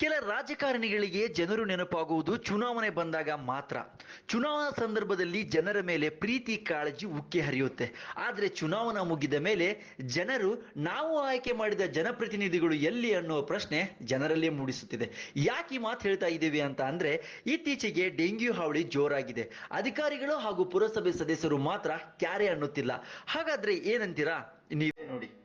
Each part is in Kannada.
ಕೆಲ ರಾಜಕಾರಣಿಗಳಿಗೆ ಜನರು ನೆನಪಾಗುವುದು ಚುನಾವಣೆ ಬಂದಾಗ ಮಾತ್ರ. ಚುನಾವಣಾ ಸಂದರ್ಭದಲ್ಲಿ ಜನರ ಮೇಲೆ ಪ್ರೀತಿ, ಕಾಳಜಿ ಉಕ್ಕಿ ಹರಿಯುತ್ತೆ. ಆದರೆ ಚುನಾವಣಾ ಮುಗಿದ ಮೇಲೆ ಜನರು ನಾವು ಆಯ್ಕೆ ಮಾಡಿದ ಜನಪ್ರತಿನಿಧಿಗಳು ಎಲ್ಲಿ ಅನ್ನೋ ಪ್ರಶ್ನೆ ಜನರಲ್ಲೇ ಮೂಡಿಸುತ್ತಿದೆ. ಯಾಕೆ ಮಾತು ಹೇಳ್ತಾ ಇದ್ದೀವಿ ಅಂತ ಅಂದ್ರೆ ಇತ್ತೀಚೆಗೆ ಡೆಂಗ್ಯೂ ಹಾವಳಿ ಜೋರಾಗಿದೆ. ಅಧಿಕಾರಿಗಳು ಹಾಗೂ ಪುರಸಭೆ ಸದಸ್ಯರು ಮಾತ್ರ ಕ್ಯಾರೆ ಅನ್ನುತ್ತಿಲ್ಲ. ಹಾಗಾದ್ರೆ ಏನಂತೀರಾ? ನೀವೇ ನೋಡಿ.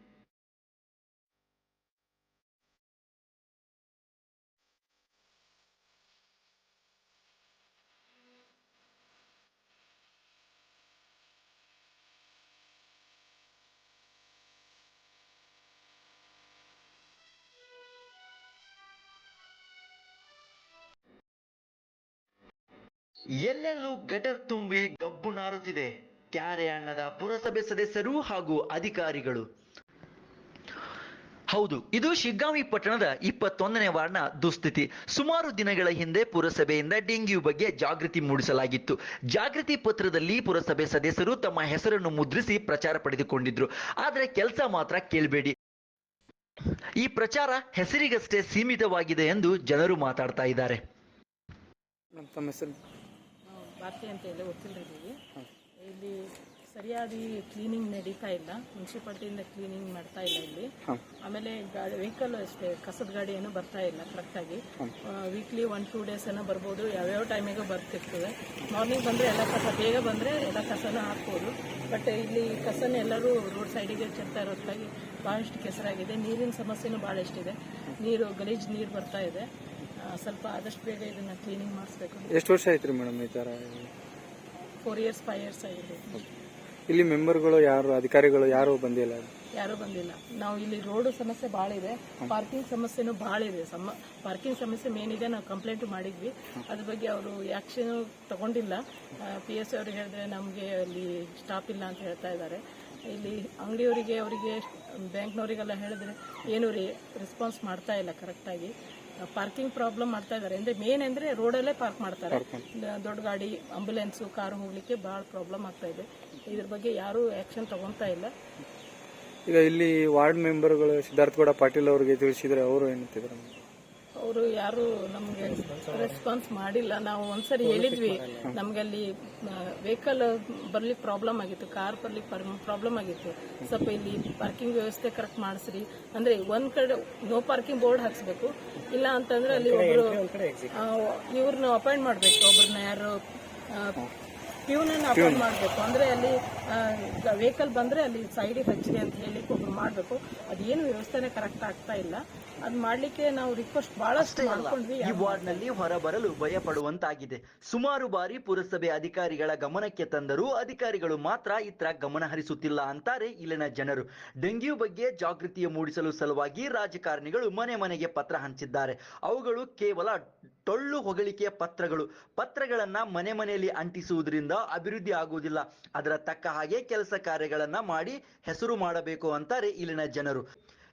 ಎಲ್ಲೆಲ್ಲೂ ಗಟರ್ ತುಂಬಿ ಗಬ್ಬು ನಾರುತ್ತಿದೆ. ಕ್ಯಾರೆ ಪುರಸಭೆ ಸದಸ್ಯರು ಹಾಗೂ ಅಧಿಕಾರಿಗಳು. ಹೌದು, ಇದು ಶಿಗ್ಗಾಂವಿ ಪಟ್ಟಣದ ಇಪ್ಪತ್ತೊಂದನೇ ವಾರ್ಡ್ನ ದುಸ್ಥಿತಿ. ಸುಮಾರು ದಿನಗಳ ಹಿಂದೆ ಪುರಸಭೆಯಿಂದ ಡೆಂಗ್ಯೂ ಬಗ್ಗೆ ಜಾಗೃತಿ ಮೂಡಿಸಲಾಗಿತ್ತು. ಜಾಗೃತಿ ಪತ್ರದಲ್ಲಿ ಪುರಸಭೆ ಸದಸ್ಯರು ತಮ್ಮ ಹೆಸರನ್ನು ಮುದ್ರಿಸಿ ಪ್ರಚಾರ ಪಡೆದುಕೊಂಡಿದ್ರು. ಆದರೆ ಕೆಲಸ ಮಾತ್ರ ಕೇಳಬೇಡಿ. ಈ ಪ್ರಚಾರ ಹೆಸರಿಗಷ್ಟೇ ಸೀಮಿತವಾಗಿದೆ ಎಂದು ಜನರು ಮಾತಾಡ್ತಾ ಇದ್ದಾರೆ ನಮ್ಮ ತಮ್ಮ ಹೆಸರು ನಾವು ಭಾರತಿ ಅಂತ ಹೇಳಿ ವಕೀಲರಿದ್ದೀವಿ ಇಲ್ಲಿ ಸರಿಯಾಗಿ ಕ್ಲೀನಿಂಗ್ ನಡೀತಾ ಇಲ್ಲ. ಮುನ್ಸಿಪಾಲ್ಟಿಯಿಂದ ಕ್ಲೀನಿಂಗ್ ಮಾಡ್ತಾ ಇಲ್ಲ ಇಲ್ಲಿ. ಆಮೇಲೆ ಗಾಡಿ ವೆಹಿಕಲ್ ಅಷ್ಟೇ ಕಸದ ಗಾಡಿ ಏನೂ ಬರ್ತಾ ಇಲ್ಲ ಕರೆಕ್ಟಾಗಿ ವೀಕ್ಲಿ ಒನ್ ಟೂ ಡೇಸ್ ಏನೋ ಬರ್ಬೋದು ಯಾವ್ಯಾವ ಟೈಮಿಗೆ ಬರ್ತಿರ್ತದೆ. ಮಾರ್ನಿಂಗ್ ಬಂದರೆ ಎಲ್ಲ ಕಸ ಬೇಗ ಬಂದರೆ ಎಲ್ಲ ಕಸನ ಹಾಕ್ಬೋದು. ಬಟ್ ಇಲ್ಲಿ ಕಸನ ಎಲ್ಲರೂ ರೋಡ್ ಸೈಡಿಗೆ ಚೆಲ್ತಾ ಇರೋದಾಗಿ ಭಾಳಷ್ಟು ಕೆಸರಾಗಿದೆ. ನೀರಿನ ಸಮಸ್ಯೆನೂ ಭಾಳಷ್ಟಿದೆ ನೀರು ಗಲೀಜು ನೀರು ಬರ್ತಾ ಇದೆ. ಸ್ವಲ್ಪ ಆದಷ್ಟು ಬೇಗ ಇದನ್ನ ಕ್ಲೀನಿಂಗ್ ಮಾಡಿಸ್ಬೇಕು. ಎಷ್ಟು ವರ್ಷ ಆಯ್ತು ರೀ ಮೇಡಮ್ ಈ ಥರ? ಫೋರ್ ಇಯರ್ಸ್ ಫೈವ್ ಇಯರ್ಸ್ ಆಗಿದೆ. ಇಲ್ಲಿ ಮೆಂಬರ್ಗಳು ಯಾರು ಅಧಿಕಾರಿಗಳು ಯಾರು ಬಂದಿಲ್ಲ? ಯಾರು ಬಂದಿಲ್ಲ. ನಾವು ಇಲ್ಲಿ ರೋಡ್ ಸಮಸ್ಯೆ ಭಾಳ ಇದೆ. ಪಾರ್ಕಿಂಗ್ ಸಮಸ್ಯೆನೂ ಭಾಳ ಇದೆ. ಸಮ ಪಾರ್ಕಿಂಗ್ ಸಮಸ್ಯೆ ಮೇನ್ ಇದೆ ನಾವು ಕಂಪ್ಲೇಂಟ್ ಮಾಡಿದ್ವಿ. ಅದ್ರ ಬಗ್ಗೆ ಅವರು ಆಕ್ಷನ್ ತಗೊಂಡಿಲ್ಲ. ಪಿ ಎಸ್ ಅವ್ರು ಹೇಳಿದ್ರೆ ನಮಗೆ ಅಲ್ಲಿ ಸ್ಟಾಪ್ ಇಲ್ಲ ಅಂತ ಹೇಳ್ತಾ ಇದ್ದಾರೆ. ಇಲ್ಲಿ ಅಂಗಡಿಯವರಿಗೆ ಅವರಿಗೆ ಬ್ಯಾಂಕ್ನವರಿಗೆಲ್ಲ ಹೇಳಿದ್ರೆ ಏನು ರೀ ರೆಸ್ಪಾನ್ಸ್ ಮಾಡ್ತಾ ಇಲ್ಲ ಕರೆಕ್ಟಾಗಿ ಪಾರ್ಕಿಂಗ್ ಪ್ರಾಬ್ಲಮ್ ಮಾಡ್ತಾ ಇದ್ದಾರೆ ಅಂದ್ರೆ ಮೇನ್ ಅಂದ್ರೆ ರೋಡಲ್ಲೇ ಪಾರ್ಕ್ ಮಾಡ್ತಾರೆ. ದೊಡ್ಡ ಗಾಡಿ ಆಂಬುಲೆನ್ಸ್ ಕಾರು ಹೋಗ್ಲಿಕ್ಕೆ ಬಹಳ ಪ್ರಾಬ್ಲಮ್ ಆಗ್ತಾ ಇದೆ. ಇದ್ರ ಬಗ್ಗೆ ಯಾರು ಆಕ್ಷನ್ ತಗೊಂತಾ ಇಲ್ಲ. ಈಗ ಇಲ್ಲಿ ವಾರ್ಡ್ ಮೆಂಬರ್ಗಳು ಸಿದ್ಧಾರ್ಥಗೌಡ ಪಾಟೀಲ್ ಅವರಿಗೆ ತಿಳಿಸಿದ್ರೆ ಅವರು ಏನಂತಿದ್ರು ಅವರು ಯಾರು ನಮಗೆ ರೆಸ್ಪಾನ್ಸ್ ಮಾಡಿಲ್ಲ. ನಾವು ಒಂದ್ಸರಿ ಹೇಳಿದ್ವಿ ನಮ್ಗೆ ಅಲ್ಲಿ ವೆಹಿಕಲ್ ಬರ್ಲಿಕ್ಕೆ ಪ್ರಾಬ್ಲಮ್ ಆಗಿತ್ತು ಕಾರ್ ಬರ್ಲಿಕ್ಕೆ ಪ್ರಾಬ್ಲಮ್ ಆಗಿತ್ತು. ಸ್ವಲ್ಪ ಇಲ್ಲಿ ಪಾರ್ಕಿಂಗ್ ವ್ಯವಸ್ಥೆ ಕರೆಕ್ಟ್ ಮಾಡಿಸ್ರಿ. ಅಂದ್ರೆ ಒಂದ್ ಕಡೆ ನೋ ಪಾರ್ಕಿಂಗ್ ಬೋರ್ಡ್ ಹಾಕ್ಸ್ಬೇಕು. ಇಲ್ಲ ಅಂತಂದ್ರೆ ಅಲ್ಲಿ ಒಬ್ರು ಇವ್ರನ್ನ ಅಪಾಯಿಂಟ್ ಮಾಡ್ಬೇಕು. ಒಬ್ರನ್ನ ಯಾರು ಪ್ಯೂನನ್ನ ಅಪಾಯಿಂಟ್ ಮಾಡಬೇಕು. ಅಂದ್ರೆ ಅಲ್ಲಿ ವೆಹಿಕಲ್ ಬಂದ್ರೆ ಅಲ್ಲಿ ಸೈಡಿಗೆ ಹಚ್ಚಿದೆ ಅಂತ ಹೇಳಿ ಒಬ್ರು ಮಾಡಬೇಕು. ಅದೇನು ವ್ಯವಸ್ಥೆನೇ ಕರೆಕ್ಟ್ ಆಗ್ತಾ ಇಲ್ಲ. ಅದ್ ಮಾಡ್ಲಿಕ್ಕೆ ನಾವು ರಿಕ್ವೆಸ್ಟ್ ಬಹಳಷ್ಟು ಮಾಡ್ಕೊಂಡ್ವಿ. ಈ ವಾರ್ಡ್ನಲ್ಲಿ ಹೊರಬರಲು ಭಯ ಪಡುವಂತಾಗಿದೆ ಸುಮಾರು ಬಾರಿ ಪುರಸಭೆ ಅಧಿಕಾರಿಗಳ ಗಮನಕ್ಕೆ ತಂದರೂ ಅಧಿಕಾರಿಗಳು ಮಾತ್ರ ಇತ್ರ ಗಮನ ಹರಿಸುತ್ತಿಲ್ಲ ಅಂತಾರೆ ಇಲ್ಲಿನ ಜನರು. ಡೆಂಗ್ಯೂ ಬಗ್ಗೆ ಜಾಗೃತಿ ಮೂಡಿಸಲು ಸಲುವಾಗಿ ರಾಜಕಾರಣಿಗಳು ಮನೆ ಮನೆಗೆ ಪತ್ರ ಹಂಚಿದ್ದಾರೆ. ಅವುಗಳು ಕೇವಲ ಟೊಳ್ಳು ಹೊಗಳಿಕೆಯ ಪತ್ರಗಳು. ಪತ್ರಗಳನ್ನ ಮನೆ ಮನೆಯಲ್ಲಿ ಅಂಟಿಸುವುದರಿಂದ ಅಭಿವೃದ್ಧಿ ಆಗುವುದಿಲ್ಲ. ಅದರ ತಕ್ಕ ಹಾಗೆ ಕೆಲಸ ಕಾರ್ಯಗಳನ್ನ ಮಾಡಿ ಹೆಸರು ಮಾಡಬೇಕು ಅಂತಾರೆ ಇಲ್ಲಿನ ಜನರು.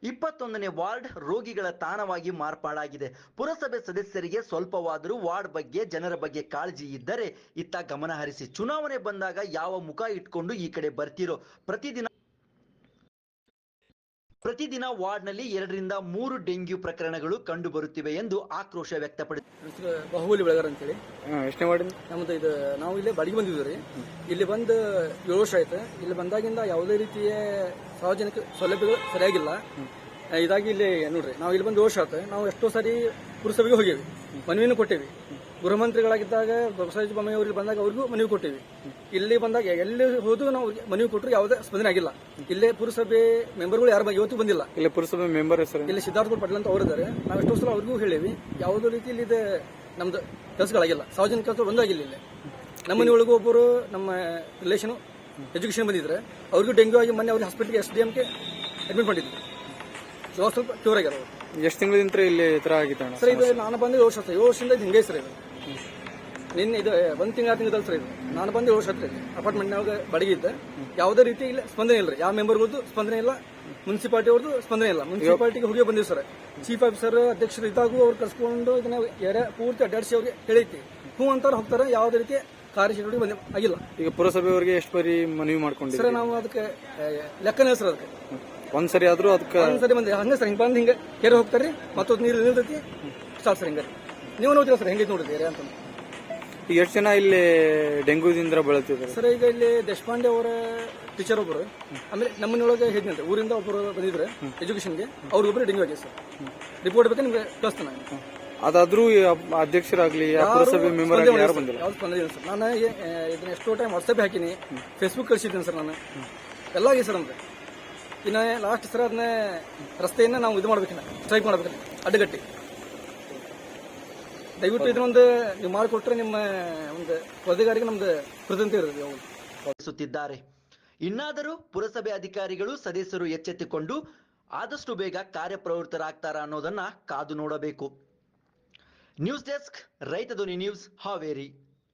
ಇಪ್ಪತ್ತೊಂದನೇ ವಾರ್ಡ್ ರೋಗಿಗಳ ತಾಣವಾಗಿ ಮಾರ್ಪಾಡಾಗಿದೆ. ಪುರಸಭೆ ಸದಸ್ಯರಿಗೆ ಸ್ವಲ್ಪವಾದರೂ ವಾರ್ಡ್ ಬಗ್ಗೆ, ಜನರ ಬಗ್ಗೆ ಕಾಳಜಿ ಇದ್ದರೆ ಇತ್ತ ಗಮನ ಹರಿಸಿ. ಚುನಾವಣೆ ಬಂದಾಗ ಯಾವ ಮುಖ ಇಟ್ಕೊಂಡು ಈ ಕಡೆ ಬರ್ತೀರೋ? ಪ್ರತಿದಿನ ಪ್ರತಿದಿನ ವಾರ್ಡ್ನಲ್ಲಿ ಎರಡರಿಂದ ಮೂರು ಡೆಂಗ್ಯೂ ಪ್ರಕರಣಗಳು ಕಂಡು ಬರುತ್ತಿವೆ ಎಂದು ಆಕ್ರೋಶ ವ್ಯಕ್ತಪಡಿಸಿದೆ ಬಾಹುಬಲಿ ಬೆಳಗಾರ ಅಂತೇಳಿ. ಎಷ್ಟನೇ ವಾರ್ಡ್ ನಮ್ದು ಇದು ನಾವು ಇಲ್ಲೇ ಬಾಡಿಗೆ ಬಂದಿದ್ವಿ ರೀ. ಇಲ್ಲಿ ಬಂದು ಏಳು ವರ್ಷ ಆಯ್ತು. ಇಲ್ಲಿ ಬಂದಾಗಿಂದ ಯಾವುದೇ ರೀತಿಯ ಸಾರ್ವಜನಿಕ ಸೌಲಭ್ಯಗಳು ಸರಿಯಾಗಿಲ್ಲ. ಇದಾಗಿ ಇಲ್ಲಿ ನೋಡ್ರಿ ನಾವು ಇಲ್ಲಿ ಬಂದು ಏಳು ವರ್ಷ ಆಯ್ತು. ನಾವು ಎಷ್ಟೋ ಸಾರಿ ಪುರಸಭೆಗೆ ಹೋಗೇವಿ. ಮನವಿನೂ ಕೊಟ್ಟೇವಿ. ಗೃಹ ಮಂತ್ರಿಗಳಾಗಿದ್ದಾಗ ಬಸವರಾಜ ಬೊಮ್ಮಾಯಿ ಅವರಿಗೆ ಬಂದಾಗ ಅವ್ರಿಗೂ ಮನವಿ ಕೊಟ್ಟಿವಿ ಇಲ್ಲಿ ಬಂದಾಗ ಎಲ್ಲಿ ಹೋದ್ರು ನಾವು ಮನವಿ ಕೊಟ್ಟರು ಯಾವುದೇ ಸ್ಪಂದನೆ ಆಗಿಲ್ಲ. ಇಲ್ಲೇ ಪುರಸಭೆ ಮೆಂಬರ್ಗಳು ಯಾರು ಇವತ್ತು ಬಂದಿಲ್ಲ. ಇಲ್ಲಿ ಪುರಸಭೆ ಮೆಂಬರ್ ಹೆಸರು. ಇಲ್ಲಿ ಸಿದ್ಧಾರ್ಥ ಪಟೇಲ್ ಅಂತ ಅವರಿದ್ದಾರೆ. ನಾವು ಎಷ್ಟೋ ಸಲ ಅವ್ರಿಗೂ ಹೇಳಿವಿ ಯಾವುದೋ ರೀತಿಯಲ್ಲಿ ಇದೆ ನಮ್ದು ಕೆಲಸಗಳಾಗಿಲ್ಲ. ಸಾರ್ವಜನಿಕ ಕೆಲಸ ಒಂದಾಗಿಲ್ಲ ಇಲ್ಲಿ. ನಮ್ಮ ಮನೆಯೊಳಗೂ ಒಬ್ಬರು ನಮ್ಮ ರಿಲೇಷನ್ ಎಜುಕೇಶನ್ ಬಂದಿದ್ರೆ ಅವ್ರಿಗೂ ಡೆಂಗ್ಯೂ ಆಗಿ ಮೊನ್ನೆ ಅವ್ರಿಗೆ ಹಾಸ್ಪಿಟಲ್ಗೆ ಎಸ್ ಡಿ ಎಂಗೆ ಅಡ್ಮಿಟ್ ಮಾಡಿದ್ವಿ. ಸ್ವಲ್ಪ ಕ್ಯೂರ್ ಅವ್ರು ಎಷ್ಟು ತಿಂಗಳಿಂದ ಇಲ್ಲಿ ಈ ಥರ ಆಗಿತ್ತು ಅಣ್ಣ ಸರ್ ಇದು ನಾನು ಬಂದು ಏಳು ವರ್ಷ ಆಯ್ತು. ಏಳು ವರ್ಷದಿಂದ ಇದು ಹಿಂಗೆ ಸರ್ ಇದು. ನಿನ್ನೆ ಇದು ಒಂದು ತಿಂಗಳ ತಿಂಗಳು ಸರ್ ಇದು. ನಾನು ಬಂದು ಏಳು ವರ್ಷ ಆಯ್ತು ಅಪಾರ್ಟ್ಮೆಂಟ್ನಾಗ ಬಾಡಿಗೆ ಇದ್ದೆ. ಯಾವುದೇ ರೀತಿ ಇಲ್ಲ ಸ್ಪಂದನೆ ಇಲ್ಲ ರೀ. ಯಾವ ಮೆಂಬರ್ಗಳದ್ದು ಸ್ಪಂದನೆ ಇಲ್ಲ ಮುನ್ಸಿಪಾಲಿಟಿ ಅವ್ರದ್ದು ಸ್ಪಂದನೆ ಇಲ್ಲ. ಮುನ್ಸಿಪಾಲಿಟಿಗೆ ಹೋಗಿ ಬಂದಿವಿ ಸರ್. ಚೀಫ್ ಆಫೀಸರ್ ಅಧ್ಯಕ್ಷರು ಇದ್ದಾಗೂ ಅವ್ರು ಕರ್ಸ್ಕೊಂಡು ಇದನ್ನ ಏರಿಯಾ ಪೂರ್ತಿ ಅಡ್ಡಾಡಿಸಿ ಅವ್ರಿಗೆ ಹೇಳೈತಿ ಹ್ಞೂ ಅಂತಾರೆ ಹೋಗ್ತಾರೆ. ಯಾವುದೇ ರೀತಿ ಕಾರ್ಯಚಟುವಟಿಕೆ ಬಂದ ಆಗಿಲ್ಲ. ಈಗ ಪುರಸಭೆಯವರಿಗೆ ಎಷ್ಟು ಬಾರಿ ಮನವಿ ಸರ್ ಮಾಡ್ಕೊಂಡಿದ್ದೀರಿ ನಾವು ಅದಕ್ಕೆ ಆ, ಲೆಕ್ಕನೇ ಸರ್ ಅದಕ್ಕೆ. ಒಂದ್ಸರಿ ಆದ್ರೂ ಅದಕ್ಕೆ ಒಂದ್ಸರಿ ಬಂದೆ ಹಂಗೆ ಸರ್ ಹಿಂಗೆ ಬಂದು ಹಿಂಗೆ ಕೆರೆ ಹೋಗ್ತಾರೆ ಮತ್ತೊಂದು ನೀರು ನಿಲ್ತೈತಿ ಸಾಲ್ ಸರ್ ಹಿಂಗ. ನೀವು ನೋಡ್ತೀರಾ ಸರ್ ಹೆಂಗೈತೆ ನೋಡಿದ್ರಿ ಏರಿಯಾ ಅಂತ? ಈಗ ಎಷ್ಟು ಜನ ಇಲ್ಲಿ ಡೆಂಗೂದಿಂದ ಬಳಲ್ತಿದ್ದಾರೆ? ಸರ್ ಈಗ ಇಲ್ಲಿ ದೇಶಪಾಂಡೆ ಅವರ ಟೀಚರ್ ಒಬ್ಬರು ಆಮೇಲೆ ನಮ್ಮನೊಳಗೆ ಹೇಳಿದಂತೆ ಊರಿಂದ ಒಬ್ಬರು ಬಂದಿದ್ರೆ ಎಜುಕೇಶನ್ಗೆ ಅವ್ರಿಗೊಬ್ಬರು ಡೆಂಗ್ಯೂ ಆಗಿದೆ ಸರ್. ರಿಪೋರ್ಟ್ ಬೇಕಾದ್ರೆ ನಿಮ್ಗೆ ಕಳಿಸ್ತಾನೆ. ಅದಾದ್ರೂ ಅಧ್ಯಕ್ಷರಾಗ್ಲಿ ಆ ಪುರಸಭೆ ಮೆಂಬರ್ ಆಗಲಿ ಯಾರು ಬಂದಿಲ್ಲ. ಯಾವ್ದು ಸ್ಪಂದನೆ ಸರ್. ನಾನು ಇದನ್ನ ಎಷ್ಟೋ ಟೈಮ್ ವಾಟ್ಸಪ್ ಹಾಕಿನಿ ಫೇಸ್ಬುಕ್ ಕಳಿಸಿದ್ದೀನಿ ಸರ್ ನಾನು. ಎಲ್ಲ ಆಗಿದೆ ಸರ್ ನಮ್ಗೆ. ಇನ್ನು ಲಾಸ್ಟ್ ಸರ್ ಅದನ್ನ ರಸ್ತೆಯನ್ನ ನಾವು ಇದು ಮಾಡ್ಬೇಕಿಲ್ಲ ಸ್ಟ್ರೈಕ್ ಮಾಡ್ಬೇಕಿಲ್ಲ ಅಡ್ಡಗಟ್ಟಿ. ದಯವಿಟ್ಟು ಇದನ್ನೊಂದು ನೀವು ಮಾಡಿಕೊಟ್ರೆ ನಿಮ್ಮ ಒಂದು ವರದಿಗಾರಿಗೆ ನಮ್ದು ಕೃತಜ್ಞತೆ ಇರುತ್ತೆ ಇನ್ನಾದರೂ ಪುರಸಭೆ ಅಧಿಕಾರಿಗಳು ಸದಸ್ಯರು ಎಚ್ಚೆತ್ತುಕೊಂಡು ಆದಷ್ಟು ಬೇಗ ಕಾರ್ಯಪ್ರವೃತ್ತರಾಗ್ತಾರ ಅನ್ನೋದನ್ನ ಕಾದು ನೋಡಬೇಕು. ನ್ಯೂಸ್ ಡೆಸ್ಕ್ ರೈತ ಧ್ವನಿ ನ್ಯೂಸ್ ಹಾವೇರಿ.